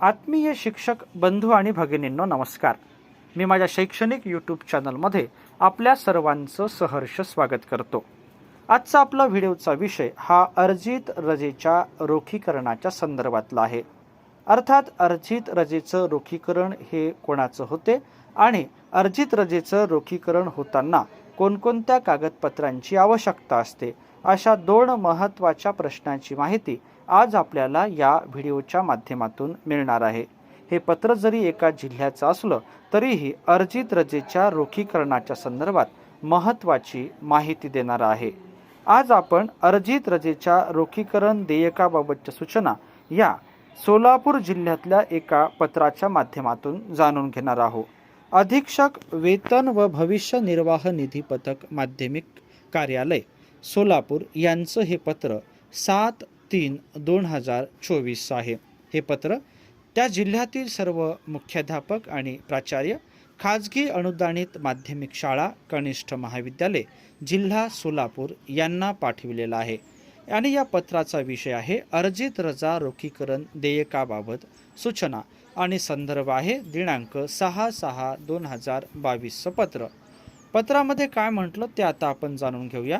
आत्मीय शिक्षक बंधू आणि भगिनींनो नमस्कार. मी माझ्या शैक्षणिक यूट्यूब चॅनलमध्ये आपल्या सर्वांचं सहर्ष स्वागत करतो. आजचा आपला व्हिडिओचा विषय हा अर्जित रजेच्या रोखीकरणाच्या संदर्भातला आहे. अर्थात अर्जित रजेचं रोखीकरण हे कोणाचं होते आणि अर्जित रजेचं रोखीकरण होताना कोणकोणत्या कागदपत्रांची आवश्यकता असते? अशा दोन महत्त्वाच्या प्रश्नांची माहिती आज आपल्याला या व्हिडिओच्या माध्यमातून मिळणार आहे. हे पत्र जरी एका जिल्ह्याचं असलं तरीही अर्जित रजेच्या रोखीकरणाच्या संदर्भात महत्त्वाची माहिती देणार आहे. आज आपण अर्जित रजेच्या रोखीकरण देयकाबाबतच्या सूचना या सोलापूर जिल्ह्यातल्या एका पत्राच्या माध्यमातून जाणून घेणार आहोत. अधीक्षक वेतन व भविष्य निर्वाह निधी पथक माध्यमिक कार्यालय सोलापूर यांचं हे पत्र सात तीन दोन हजार चोवीस आहे. हे पत्र त्या जिल्ह्यातील सर्व मुख्याध्यापक आणि प्राचार्य खाजगी अनुदानित माध्यमिक शाळा कनिष्ठ महाविद्यालय जिल्हा सोलापूर यांना पाठविलेला आहे. आणि या पत्राचा विषय आहे अर्जित रजा रोखीकरण देयकाबाबत सूचना आणि संदर्भ आहे दिनांक सहा सहा दोन हजार बावीसचं पत्र. पत्रामध्ये काय म्हटलं ते आता आपण जाणून घेऊया.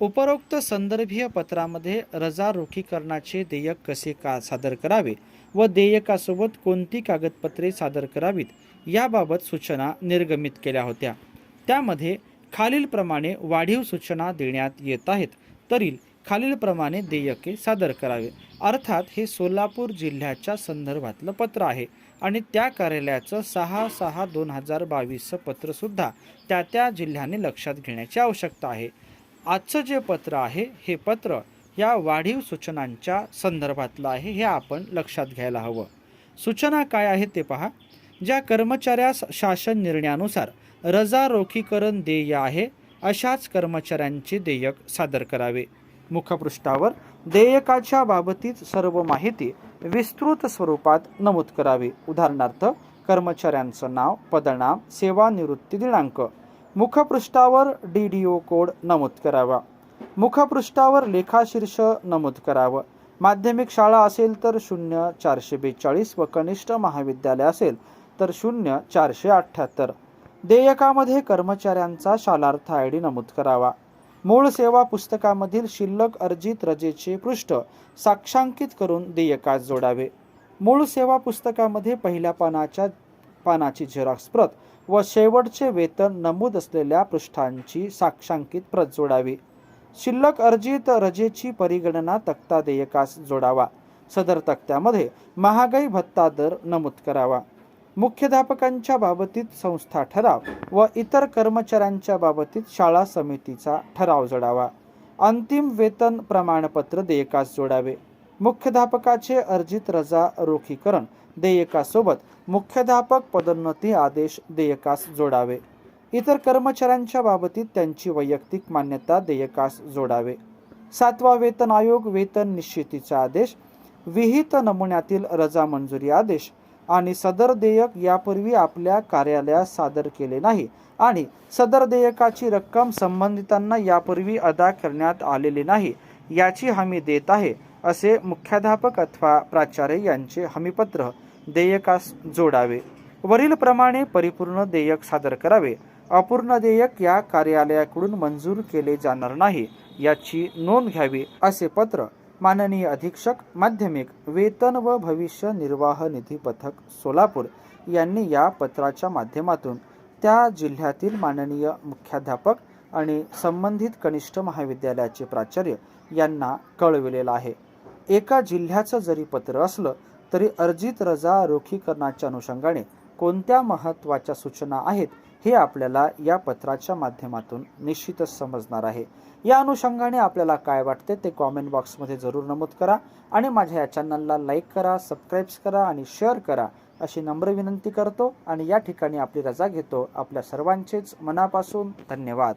उपरोक्त संदर्भीय पत्रामध्ये रजा रोखीकरणाचे देयक कसे का सादर करावे व देयकासोबत कोणती कागदपत्रे सादर करावीत याबाबत सूचना निर्गमित केल्या होत्या. त्यामध्ये खालीलप्रमाणे वाढीव सूचना देण्यात येत आहेत. तरी खालीलप्रमाणे देयके सादर करावे. अर्थात हे सोलापूर जिल्ह्याच्या संदर्भातलं पत्र आहे आणि त्या कार्यालयाचं सहा सहा दोन हजार बावीसचं पत्रसुद्धा त्या त्या जिल्ह्याने लक्षात घेण्याची आवश्यकता आहे. आजचं जे पत्र आहे हे पत्र या वाढीव सूचनांच्या संदर्भातलं आहे हे आपण लक्षात घ्यायला हवं. सूचना काय आहेत ते पहा. ज्या कर्मचाऱ्यास शासन निर्णयानुसार रजा रोखीकरण देय आहे अशाच कर्मचाऱ्यांचे देयक सादर करावे. मुखपृष्ठावर देयकाच्या बाबतीत सर्व माहिती विस्तृत स्वरूपात नमूद करावी. उदाहरणार्थ कर्मचाऱ्यांचं नाव पदनाम सेवानिवृत्ती दिनांक मुखपृष्ठावर डी डी ओ कोड नमूद करावा. मुखपृष्ठावर लेखाशीर्ष नमूद करावं. माध्यमिक शाळा असेल तर शून्य चारशे बेचाळीस व कनिष्ठ महाविद्यालय असेल तर शून्य चारशे अठ्ठ्याहत्तर. देयकामध्ये कर्मचाऱ्यांचा शालार्थ आय डी नमूद करावा. मूळ सेवा पुस्तकामधील शिल्लक अर्जित रजेचे पृष्ठ साक्षांकित करून देयकास जोडावे. मूळ सेवा पुस्तकामध्ये पहिल्या पानाच्या पानाची झेरॉक्स प्रत व शेवटचे वेतन नमूद असलेल्या पृष्ठांची साक्षांकित प्रत जोडावी. शिल्लक अर्जित रजेची परिगणना तक्ता देयकास जोडावा. सदर तक्त्यामध्ये महागाई भत्ता दर नमूद करावा. मुख्याध्यापकांच्या बाबतीत संस्था ठराव व इतर कर्मचाऱ्यांच्या बाबतीत शाळा समितीचा ठराव जोडावा. अंतिम वेतन प्रमाणपत्र देयकास जोडावे. मुख्याध्यापकाचे अर्जित रजा रोखीकरण देयकासोबत मुख्याध्यापक पदोन्नती आदेश देयकास जोडावे. इतर कर्मचाऱ्यांच्या बाबतीत त्यांची वैयक्तिक मान्यता देयकास जोडावे. सातवा वेतन आयोग वेतन निश्चितीचा आदेश विहित नमुन्यातील रजा मंजुरी आदेश आणि सदर देयक यापूर्वी आपल्या कार्यालयास सादर केले नाही आणि सदर देयकाची रक्कम संबंधितांना यापूर्वी अदा करण्यात आलेली नाही याची हमी देत आहे असे मुख्याध्यापक अथवा प्राचार्य यांचे हमीपत्र देयकास जोडावे. वरीलप्रमाणे परिपूर्ण देयक सादर करावे. अपूर्ण देयक या कार्यालयाकडून मंजूर केले जाणार नाही याची नोंद घ्यावी असे पत्र माननीय अधीक्षक माध्यमिक वेतन व भविष्य निर्वाह निधी पथक सोलापूर यांनी या पत्राच्या माध्यमातून त्या जिल्ह्यातील माननीय मुख्याध्यापक आणि संबंधित कनिष्ठ महाविद्यालयाचे प्राचार्य यांना कळविलेलं आहे. एका जिल्ह्याचं जरी पत्र असलं तरी अर्जित रजा रोखीकरणाच्या अनुषंगाने कोणत्या महत्त्वाच्या सूचना आहेत हे आपल्याला या पत्राच्या माध्यमातून निश्चितच समजणार आहे. या अनुषंगाने आपल्याला काय वाटते ते कॉमेंट बॉक्समध्ये जरूर नमूद करा आणि माझ्या या चॅनलला लाईक करा सबस्क्राईब्स करा आणि शेअर करा अशी नम्र विनंती करतो. आणि या ठिकाणी आपली रजा घेतो. आपल्या सर्वांचेच मनापासून धन्यवाद.